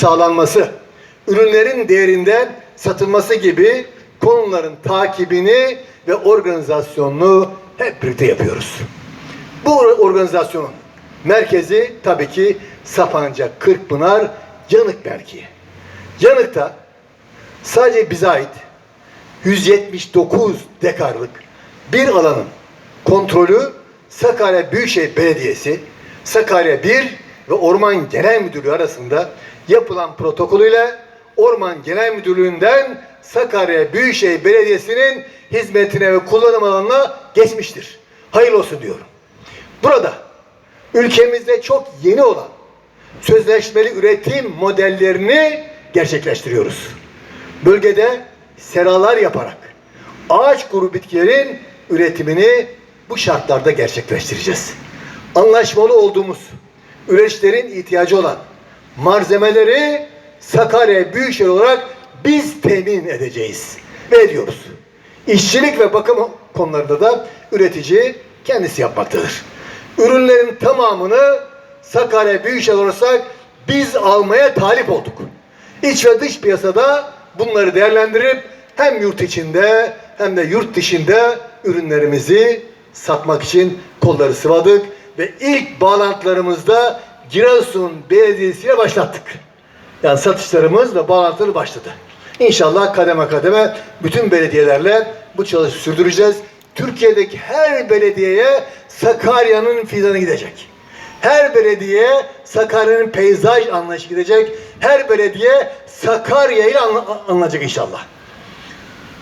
sağlanması, ürünlerin değerinden satılması gibi konuların takibini ve organizasyonunu hep birlikte yapıyoruz. Bu organizasyonun merkezi tabii ki Sapanca Kırkpınar Yanık Merkezi. Yanık'ta sadece bize ait 179 dekarlık bir alanın kontrolü Sakarya Büyükşehir Belediyesi, Sakarya 1 ve Orman Genel Müdürlüğü arasında yapılan protokolüyle Orman Genel Müdürlüğü'nden Sakarya Büyükşehir Belediyesi'nin hizmetine ve kullanım alanına geçmiştir. Hayırlı olsun diyorum. Burada ülkemizde çok yeni olan sözleşmeli üretim modellerini gerçekleştiriyoruz. Bölgede seralar yaparak ağaç kuru bitkilerin üretimini bu şartlarda gerçekleştireceğiz. Anlaşmalı olduğumuz üreticilerin ihtiyacı olan malzemeleri Sakarya Büyükşehir olarak biz temin edeceğiz ve ediyoruz. İşçilik ve bakım konularında da üretici kendisi yapmaktadır. Ürünlerin tamamını Sakarya Büyükşehir olarak biz almaya talip olduk. İç ve dış piyasada bunları değerlendirip hem yurt içinde hem de yurt dışında ürünlerimizi satmak için kolları sıvadık ve ilk bağlantılarımızda Giresun Belediyesi ile başlattık. Yani satışlarımız ve bağlantıları başladı. İnşallah kademe kademe bütün belediyelerle bu çalışmayı sürdüreceğiz. Türkiye'deki her belediyeye Sakarya'nın fidanı gidecek. Her belediye Sakarya'nın peyzaj anlayışı gidecek. Her belediye Sakarya ile anla- anlayacak inşallah.